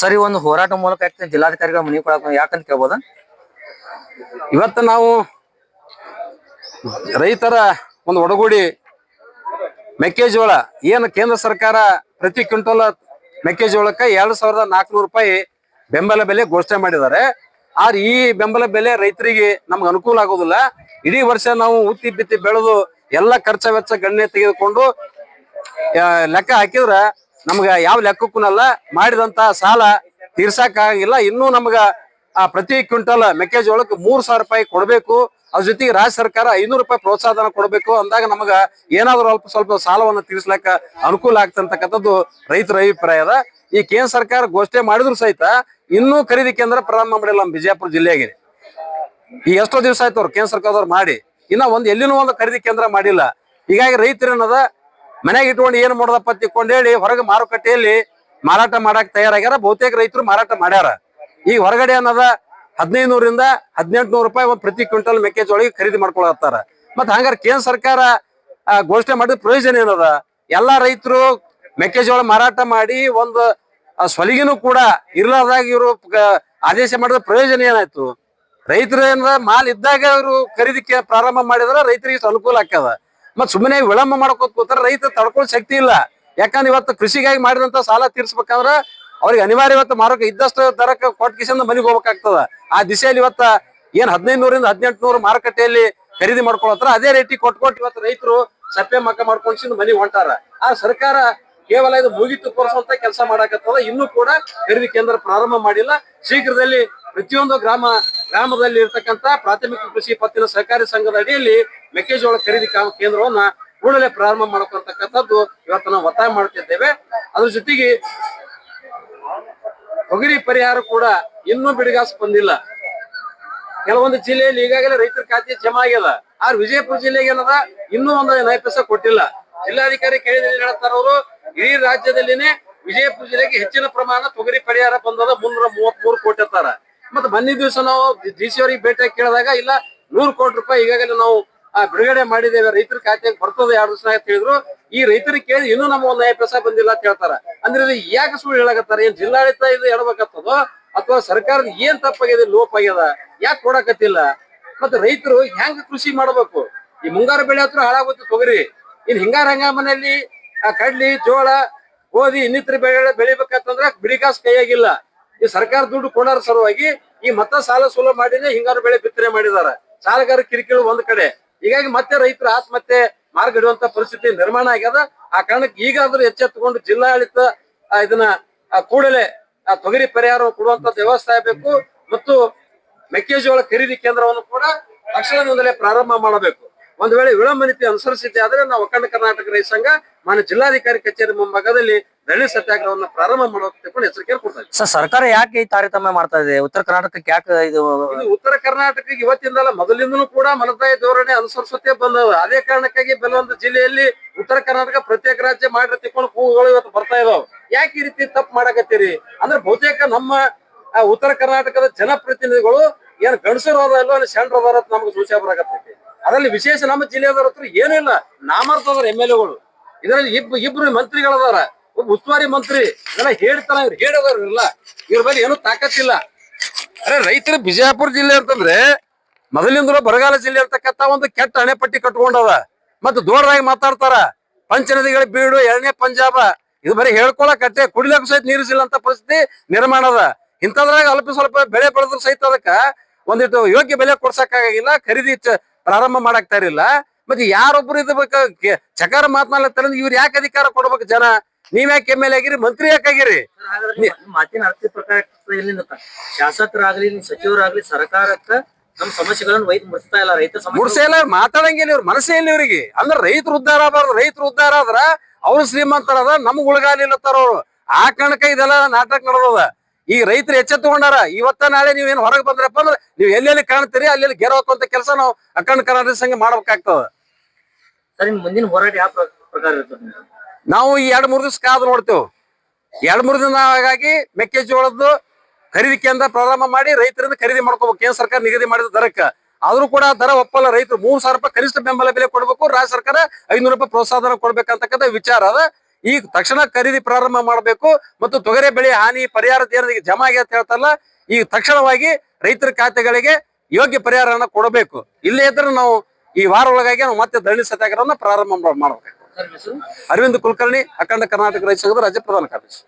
ಸರಿ, ಒಂದು ಹೋರಾಟ ಮೂಲಕ ಯಾಕೆ ಜಿಲ್ಲಾಧಿಕಾರಿಗಳ ಮನವಿ ಕೊಡಕ್ ಯಾಕಂತ ಕೇಳ್ಬೋದ? ಇವತ್ತು ನಾವು ರೈತರ ಒಂದು ಒಡಗೂಡಿ ಮೆಕ್ಕೆಜೋಳ, ಏನು ಕೇಂದ್ರ ಸರ್ಕಾರ ಪ್ರತಿ ಕ್ವಿಂಟಲ್ ಮೆಕ್ಕೆಜೋಳಕ್ಕೆ ಎರಡು ಸಾವಿರದ ನಾಲ್ಕುನೂರು ರೂಪಾಯಿ ಬೆಂಬಲ ಬೆಲೆ ಘೋಷಣೆ ಮಾಡಿದ್ದಾರೆ. ಆದ್ರೆ ಈ ಬೆಂಬಲ ಬೆಲೆ ರೈತರಿಗೆ ನಮ್ಗೆ ಅನುಕೂಲ ಆಗೋದಿಲ್ಲ. ಇಡೀ ವರ್ಷ ನಾವು ಉತ್ತಿ ಬಿತ್ತಿ ಬೆಳೆದು ಎಲ್ಲ ಖರ್ಚ ವೆಚ್ಚ ಗಣ್ಯ ತೆಗೆದುಕೊಂಡು ಲೆಕ್ಕ ಹಾಕಿದ್ರ ನಮ್ಗ ಯಾವ ಲೆಕ್ಕಕ್ಕೂನಲ್ಲ, ಮಾಡಿದಂತ ಸಾಲ ತೀರ್ಸಕ್ ಆಗಿಲ್ಲ ಇನ್ನೂ ನಮಗ ಆ ಪ್ರತಿ ಕ್ವಿಂಟಲ್ ಮೆಕ್ಕೆಜೋಳಕ್ಕೆ ಮೂರ್ ಸಾವಿರ ರೂಪಾಯಿ ಕೊಡಬೇಕು. ಅದ್ರ ಜೊತೆಗೆ ರಾಜ್ಯ ಸರ್ಕಾರ ಐನೂರು ರೂಪಾಯಿ ಪ್ರೋತ್ಸಾಹನ ಕೊಡಬೇಕು. ಅಂದಾಗ ನಮಗ ಏನಾದ್ರು ಅಲ್ಪ ಸ್ವಲ್ಪ ಸಾಲವನ್ನ ತೀರ್ಸ್ಲಕ್ಕ ಅನುಕೂಲ ಆಗ್ತಂತಕ್ಕಂಥದ್ದು ರೈತರ ಅಭಿಪ್ರಾಯ ಅದ. ಈ ಕೇಂದ್ರ ಸರ್ಕಾರ ಘೋಷಣೆ ಮಾಡಿದ್ರು ಸಹಿತ ಇನ್ನೂ ಖರೀದಿ ಕೇಂದ್ರ ಪ್ರಾರಂಭ ಮಾಡಿಲ್ಲ ನಮ್ಮ ಬಿಜಾಪುರ ಜಿಲ್ಲೆಗೆ ಈ ಎಷ್ಟೋ ದಿವಸ ಆಯ್ತು ಅವ್ರು ಕೇಂದ್ರ ಸರ್ಕಾರದವ್ರು ಮಾಡಿ. ಇನ್ನ ಒಂದ್ ಎಲ್ಲಿನೂ ಒಂದು ಖರೀದಿ ಕೇಂದ್ರ ಮಾಡಿಲ್ಲ. ಹೀಗಾಗಿ ರೈತರೇನದ ಮನೆಗೆ ಇಟ್ಕೊಂಡು ಏನ್ ಮಾಡೋದಪ್ಪ ತಿಕ್ಕೊಂಡು ಹೇಳಿ ಹೊರಗೆ ಮಾರುಕಟ್ಟೆಯಲ್ಲಿ ಮಾರಾಟ ಮಾಡಕ್ ತಯಾರಾಗ್ಯಾರ. ಬಹುತೇಕ ರೈತರು ಮಾರಾಟ ಮಾಡ್ಯಾರ. ಈಗ ಹೊರಗಡೆ ಅನ್ನೋದ ಹದಿನೈದು ನೂರಿಂದ ಹದಿನೆಂಟು ನೂರು ರೂಪಾಯಿ ಪ್ರತಿ ಕ್ವಿಂಟಲ್ ಮೆಕ್ಕೆಜೋಳಿಗೆ ಖರೀದಿ ಮಾಡ್ಕೊಳತ್ತಾರ ಮತ್ತ ಹಂಗಾರ ಕೇಂದ್ರ ಸರ್ಕಾರ ಘೋಷಣೆ ಮಾಡಿದ ಪ್ರಯೋಜನ ಏನದ? ಎಲ್ಲಾ ರೈತರು ಮೆಕ್ಕೆಜೋಳ ಮಾರಾಟ ಮಾಡಿ ಒಂದು ಸ್ವಲಿಗಿನೂ ಕೂಡ ಇರ್ಲಾರ್ದಾಗ ಇವರು ಆದೇಶ ಮಾಡಿದ ಪ್ರಯೋಜನ ಏನಾಯ್ತು? ರೈತರ ಮಾಲ್ ಇದ್ದಾಗ ಅವರು ಖರೀದಿ ಪ್ರಾರಂಭ ಮಾಡಿದ್ರೆ ರೈತರಿಗೆ ಅನುಕೂಲ ಆಗ್ತದ. ಮತ್ ಸುಮ್ಮನೆ ವಿಳಂಬ ಮಾಡ್ಕೋತ ಕೂತಾರ ರೈತ ತಡ್ಕೊಳ್ಳೋ ಶಕ್ತಿ ಇಲ್ಲ. ಯಾಕಂದ್ರೆ ಇವತ್ತು ಕೃಷಿಗಾಗಿ ಮಾಡಿದಂತ ಸಾಲ ತೀರ್ಸ್ಬೇಕಂದ್ರ ಅವ್ರಿಗೆ ಅನಿವಾರ್ಯ ಇವತ್ತು ಮಾರಕ ಇದ್ದಷ್ಟು ದರಕ್ಕೆ ಕೊಟ್ಟ ಕಿಸಿಂದ ಮನೆಗೆ ಹೋಗ್ಬೇಕಾಗ್ತದ. ಆ ದಿಸೆಯಲ್ಲಿ ಇವತ್ತ ಏನ್ ಹದಿನೈದು ನೂರಿಂದ ಹದಿನೆಂಟು ನೂರು ಮಾರುಕಟ್ಟೆಯಲ್ಲಿ ಖರೀದಿ ಮಾಡ್ಕೊಳತ್ತಾರ ಅದೇ ರೇಟಿಗೆ ಕೊಟ್ಟು ಕೊಟ್ಟು ಇವತ್ತು ರೈತರು ಸಪ್ಪೆ ಮಕ್ಕ ಮಾಡ್ಕೊಂಡು ಮನೆಗೆ ಹೊಂಟಾರ. ಆ ಸರ್ಕಾರ ಕೇವಲ ಇದು ಮುಗಿತು ಕೊರಿಸುವಂತ ಕೆಲಸ ಮಾಡಾಕತ್ತದ. ಇನ್ನೂ ಕೂಡ ಖರೀದಿ ಕೇಂದ್ರ ಪ್ರಾರಂಭ ಮಾಡಿಲ್ಲ. ಶೀಘ್ರದಲ್ಲಿ ಪ್ರತಿಯೊಂದು ಗ್ರಾಮ ಗ್ರಾಮದಲ್ಲಿ ಇರತಕ್ಕಂತ ಪ್ರಾಥಮಿಕ ಕೃಷಿ ಪತ್ತಿನ ಸಹಕಾರಿ ಸಂಘದ ಅಡಿಯಲ್ಲಿ ಮೆಕ್ಕೆಜೋಳ ಖರೀದಿ ಕೇಂದ್ರವನ್ನ ಕೂಡಲೇ ಪ್ರಾರಂಭ ಮಾಡಿಕೊಳ್ತಕ್ಕಂಥದ್ದು ಇವತ್ತು ನಾವು ಒತ್ತಾಯ ಮಾಡ್ತಿದ್ದೇವೆ ಅದ್ರ ಜೊತೆಗೆ ತೊಗರಿ ಪರಿಹಾರ ಕೂಡ ಇನ್ನೂ ಬಿಡುಗಾಸ್ ಬಂದಿಲ್ಲ. ಕೆಲವೊಂದು ಜಿಲ್ಲೆಯಲ್ಲಿ ಈಗಾಗಲೇ ರೈತರ ಖಾತೆ ಜಮಾ ಆಗ್ಯದ. ಆದ್ರೆ ವಿಜಯಪುರ ಜಿಲ್ಲೆಗೆ ಏನದ? ಇನ್ನೂ ಒಂದು ಪೈಸೆ ಕೊಟ್ಟಿಲ್ಲ. ಜಿಲ್ಲಾಧಿಕಾರಿ ಕೇಳಿದ್ರೆ ಏನ್ ಹೇಳ್ತಾರ ಅವರು? ಇಡೀ ರಾಜ್ಯದಲ್ಲಿನೇ ವಿಜಯಪುರ ಜಿಲ್ಲೆಗೆ ಹೆಚ್ಚಿನ ಪ್ರಮಾಣ ತೊಗರಿ ಪರಿಹಾರ ಬಂದದ ಮುನ್ನೂರ ಮೂವತ್ತ್ ಮೂರು ಕೋಟಿ ಅಂತಾರ. ಮತ್ತೆ ಬನ್ನಿ ದಿವಸ ನಾವು ಡಿ ಸಿ ಅವರಿಗೆ ಭೇಟಿ ಕೇಳಿದಾಗ, ಇಲ್ಲ, ನೂರು ಕೋಟಿ ರೂಪಾಯಿ ಈಗಾಗಲೇ ನಾವು ಬಿಡುಗಡೆ ಮಾಡಿದ್ದೇವೆ, ರೈತರ ಖಾತೆಗೆ ಬರ್ತದೆ ಎರಡು ದಿವಸ ಹೇಳಿದ್ರು. ಈ ರೈತರಿಗೆ ಕೇಳಿ ಇನ್ನೂ ನಮ್ಮ ಒಂದು ಐದು ಬಂದಿಲ್ಲ ಅಂತ ಹೇಳ್ತಾರ. ಅಂದ್ರೆ ಇದು ಯಾಕೆ ಸುಳ್ಳು ಹೇಳಕತ್ತಾರ? ಏನ್ ಜಿಲ್ಲಾಡಳಿತ ಇದು ಹೇಳ್ಬೇಕತ್ತದೋ? ಅಥವಾ ಸರ್ಕಾರದ ಏನ್ ತಪ್ಪಾಗಿದೆ, ಲೋಪ್ ಆಗ್ಯದ? ಯಾಕೆ ಕೊಡಕತ್ತಿಲ್ಲ? ಮತ್ತೆ ರೈತರು ಹೆಂಗ್ ಕೃಷಿ ಮಾಡ್ಬೇಕು? ಈ ಮುಂಗಾರು ಬೆಳೆ ಹತ್ರ ಹಾಳಾಗುತ್ತೆ ತೊಗರಿ. ಇನ್ ಹಿಂಗಾರ ಹಂಗಾಮನಲ್ಲಿ ಕಡ್ಲಿ, ಜೋಳ, ಗೋಧಿ ಇನ್ನಿತರ ಬೆಳೆ ಬೆಳಿಬೇಕಂತಂದ್ರೆ ಬಿಡಿಕಾಸ್ ಕೈಯಾಗಿಲ್ಲ. ಈ ಸರ್ಕಾರ ದುಡ್ಡು ಕೊಡೋರ ಸಲುವಾಗಿ ಈ ಮತ್ತ ಸಾಲ ಸುಲಭ ಮಾಡಿನೇ ಹಿಂಗಾರು ಬೆಳೆ ಬಿತ್ತನೆ ಮಾಡಿದಾರ. ಸಾಲಗಾರ ಕಿರಿಕಿರಿ ಒಂದ್ ಕಡೆ. ಹೀಗಾಗಿ ಮತ್ತೆ ರೈತರ ಆತ್ಮಹತ್ಯೆ ಮಾರ್ಗ ಇಡುವಂತ ಪರಿಸ್ಥಿತಿ ನಿರ್ಮಾಣ ಆಗ್ಯದ. ಆ ಕಾರಣಕ್ಕೆ ಈಗಾದ್ರೂ ಎಚ್ಚೆತ್ತುಕೊಂಡು ಜಿಲ್ಲಾಡಳಿತ ಇದನ್ನ ಕೂಡಲೇ ತೊಗರಿ ಪರಿಹಾರ ಕೊಡುವಂತ ವ್ಯವಸ್ಥೆ ಆಗಬೇಕು ಮತ್ತು ಮೆಕ್ಕೆಜೋಳ ಖರೀದಿ ಕೇಂದ್ರವನ್ನು ಕೂಡ ತಕ್ಷಣದಿಂದಲೇ ಪ್ರಾರಂಭ ಮಾಡಬೇಕು. ಒಂದು ವೇಳೆ ವಿಳಂಬ ನೀತಿ ಅನುಸರಿಸಿದ್ದೆ ಆದ್ರೆ ನಾವು ಅಖಂಡ ಕರ್ನಾಟಕ ರೈತ ಸಂಘ, ಮಾನ್ಯ ಜಿಲ್ಲಾಧಿಕಾರಿ ಕಚೇರಿ ಮುಂಭಾಗದಲ್ಲಿ ಧರಣಿ ಸತ್ಯಾಗ್ರಹವನ್ನ ಪ್ರಾರಂಭ ಮಾಡೋಕೆ ಹೆಸರು ಕೇಳ್ಕೊಡ್ತಾ. ಸರ್ ಸರ್ಕಾರ ಯಾಕೆ ಈ ತಾರತಮ್ಯ ಮಾಡ್ತಾ ಇದೆ? ಉತ್ತರ ಕರ್ನಾಟಕಕ್ಕೆ ಯಾಕೆ ಇದು ಇದು ಉತ್ತರ ಕರ್ನಾಟಕಕ್ಕೆ ಇವತ್ತಿಂದಲ್ಲ ಮೊದಲಿಂದನೂ ಕೂಡ ಮಲತಾಯಿ ಧೋರಣೆ ಅನುಸರಿಸುತ್ತೆ ಬಂದವ. ಅದೇ ಕಾರಣಕ್ಕಾಗಿ ಬೆಲವಂತ ಜಿಲ್ಲೆಯಲ್ಲಿ ಉತ್ತರ ಕರ್ನಾಟಕ ಪ್ರತ್ಯೇಕ ರಾಜ್ಯ ಮಾಡಿ ತಿಕ್ಕೊಂಡು ಕೂಗುಗಳು ಇವತ್ತು ಬರ್ತಾ ಇದಾವ. ಯಾಕೆ ಈ ರೀತಿ ತಪ್ಪು ಮಾಡಕತ್ತೀರಿ? ಅಂದ್ರೆ ಬಹುತೇಕ ನಮ್ಮ ಉತ್ತರ ಕರ್ನಾಟಕದ ಜನಪ್ರತಿನಿಧಿಗಳು ಏನ್ ಗಂಡಸರು ಅದ ಇಲ್ಲೋ ಸೆಂಟ್ರ್ ಅದಾರ ನಮ್ಗೆ ಸೂಚನೆ ಬರಾಕತ್ತೈತಿ. ಅದರಲ್ಲಿ ವಿಶೇಷ ನಮ್ಮ ಜಿಲ್ಲೆದವ್ರ ಹತ್ರ ಏನೂ ಇಲ್ಲ. ನಾಮರ್ದವ್ರ ಎಂ ಎಲ್ ಎಗಳು. ಇದರಲ್ಲಿ ಇಬ್ ಇಬ್ರು ಮಂತ್ರಿಗಳದಾರ. ಉಸ್ತುವಾರಿ ಮಂತ್ರಿ ಇದೆಲ್ಲ ಹೇಳ್ತಾರ ಇವ್ರು, ಹೇಳೋದವ್ರು ಇಲ್ಲ ಇವ್ರ ಬಗ್ಗೆ ಏನೂ ತಾಕತ್ತಿಲ್ಲ. ಅರೆ, ರೈತರ ಬಿಜಾಪುರ ಜಿಲ್ಲೆ ಅಂತಂದ್ರೆ ಮೊದಲಿಂದಲೂ ಬರಗಾಲ ಜಿಲ್ಲೆ ಇರ್ತಕ್ಕಂಥ ಒಂದು ಕೆಟ್ಟ ಅಣೆಪಟ್ಟಿ ಕಟ್ಕೊಂಡದ ಮತ್ತೆ ದೂರದಾಗಿ ಮಾತಾಡ್ತಾರ. ಪಂಚನದಿಗಳ ಬೀಡು, ಎರಡನೇ ಪಂಜಾಬ. ಇದು ಬರೀ ಹೇಳ್ಕೊಳಕ್ ಅಟ್ಟೆ ಕುಡಿಲಕ್ ಸಹಿತ ನೀರಿಸಿಲ್ಲ ಅಂತ ಪರಿಸ್ಥಿತಿ ನಿರ್ಮಾಣ ಅದ. ಇಂಥದ್ರಾಗ ಅಲ್ಪ ಸ್ವಲ್ಪ ಬೆಳೆ ಬೆಳೆದ್ರು ಸಹಿತ ಅದಕ್ಕ ಒಂದಿಟ್ಟು ಯೋಗ್ಯ ಬೆಲೆ ಕೊಡ್ಸಕ್ಕಾಗಿಲ್ಲ ಖರೀದಿ ಪ್ರಾರಂಭ ಮಾಡಾಕ್ತಾ ಇರಲಿಲ್ಲ ಮತ್ತೆ ಯಾರೊಬ್ರು ಇದು ಬೇಕಾ, ಕೆ- ಚಕಾರ ಮಾತನಾಡ್ತಾರೆ ಇವ್ರು ಯಾಕೆ ಅಧಿಕಾರ ಕೊಡ್ಬೇಕು ಜನ? ನೀವ್ ಯಾಕೆ ಎಂ ಎಲ್ ಆಗಿರಿ? ಮಂತ್ರಿ ಯಾಕಾಗಿರಿ ಮಾತಿನ ಅರ್ಥ ಪ್ರಕಾರ ಶಾಸಕರಾಗ್ಲಿ ನಿಮ್ ಸಚಿವರಾಗ್ಲಿ ಸರ್ಕಾರಕ್ಕ ನಮ್ ಸಮಸ್ಯೆಗಳನ್ನ ವೈದ್ ಮುಡಿಸ್ತಾ ಇಲ್ಲ. ರೈತ ಮುಡ್ಸೇ ಇಲ್ಲ ಮಾತಾಡಂಗಿಲ್ಲ ಇವ್ರ ಮನಸ್ಸೇ ಇಲ್ಲ ಇವ್ರಿಗೆ. ಅಂದ್ರೆ ರೈತರು ಉದ್ಧಾರ ಆಗಬಾರ್ದು. ರೈತರು ಉದ್ಧಾರ ಆದ್ರ ಅವ್ರು ಶ್ರೀಮಂತರದ ನಮ್ಗ್ ಉಳಗಾಲಿಲ್ಲತ್ತಾರ ಅವ್ರು. ಆ ಕಾರಣಕ್ಕೆ ಇದೆಲ್ಲ ನಾಟಕ ನಡೆದದ. ಈ ರೈತರು ಎಚ್ಚೆತ್ತುಕೊಂಡಾರ ಇವತ್ತ ನಾಳೆ ನೀವೇನ್ ಹೊರಗೆ ಬಂದ್ರಪ್ಪ ಅಂದ್ರೆ ನೀವು ಎಲ್ಲೆಲ್ಲಿ ಕಾಣ್ತೀರಿ ಅಲ್ಲಿ ಗೆರ ಹಾಕುವಂತ ಕೆಲಸ ನಾವು ಅಖಂಡ ಕರ್ನಾಟಕ ಸಂಘ ಮಾಡ್ಬೇಕಾಗ್ತದ. ಮುಂದಿನ ಹೋರಾಟ ಯಾವ ಪ್ರಕಾರ ಇರ್ತದೆ? ನಾವು ಈ ಎರಡ್ ಮೂರು ದಿವಸ ಕಾದು ನೋಡ್ತೇವೆ. ಎರಡ್ ಮೂರ್ ದಿನ ಹಾಗಾಗಿ ಮೆಕ್ಕೆಜೋಳದ್ದು ಖರೀದಿ ಕೇಂದ್ರ ಪ್ರಾರಂಭ ಮಾಡಿ ರೈತರಿಂದ ಖರೀದಿ ಮಾಡ್ಕೋಬೇಕು. ಕೇಂದ್ರ ಸರ್ಕಾರ ನಿಗದಿ ಮಾಡಿದ ದರಕ್ಕೆ. ಆದ್ರೂ ಕೂಡ ದರ ಒಪ್ಪಲ್ಲ ರೈತರು. ಮೂರ್ ಸಾವಿರ ರೂಪಾಯಿ ಕನಿಷ್ಠ ಬೆಂಬಲ ಬೆಲೆ ಕೊಡ್ಬೇಕು. ರಾಜ್ಯ ಸರ್ಕಾರ ಐನೂರು ರೂಪಾಯಿ ಪ್ರೋತ್ಸಾಹನ ಕೊಡ್ಬೇಕಂತಕ್ಕಂಥ ವಿಚಾರ ಅದ. ಈ ತಕ್ಷಣ ಖರೀದಿ ಪ್ರಾರಂಭ ಮಾಡಬೇಕು. ಮತ್ತು ತೊಗರಿ ಬೆಳೆ ಹಾನಿ ಪರಿಹಾರದ ಏನಿದೆ ಜಮಾ ಆಗಿ ಅಂತ ಹೇಳ್ತಲ್ಲ ಈ ತಕ್ಷಣವಾಗಿ ರೈತರ ಖಾತೆಗಳಿಗೆ ಯೋಗ್ಯ ಪರಿಹಾರನ ಕೊಡಬೇಕು. ಇಲ್ಲೇ ಇದ್ರೆ ನಾವು ಈ ವಾರ ಒಳಗಾಗಿ ನಾವು ಮತ್ತೆ ಧರಣಿ ಸತ್ಯಾಗ್ರಹವನ್ನು ಪ್ರಾರಂಭ ಮಾಡ್ಬೇಕು. ಅರವಿಂದ್ ಕುಲಕರ್ಣಿ ಅಖಂಡ ಕರ್ನಾಟಕ ರೈತ ಸಂಘದ ರಾಜ್ಯ ಪ್ರಧಾನ ಕಾರ್ಯದರ್ಶಿ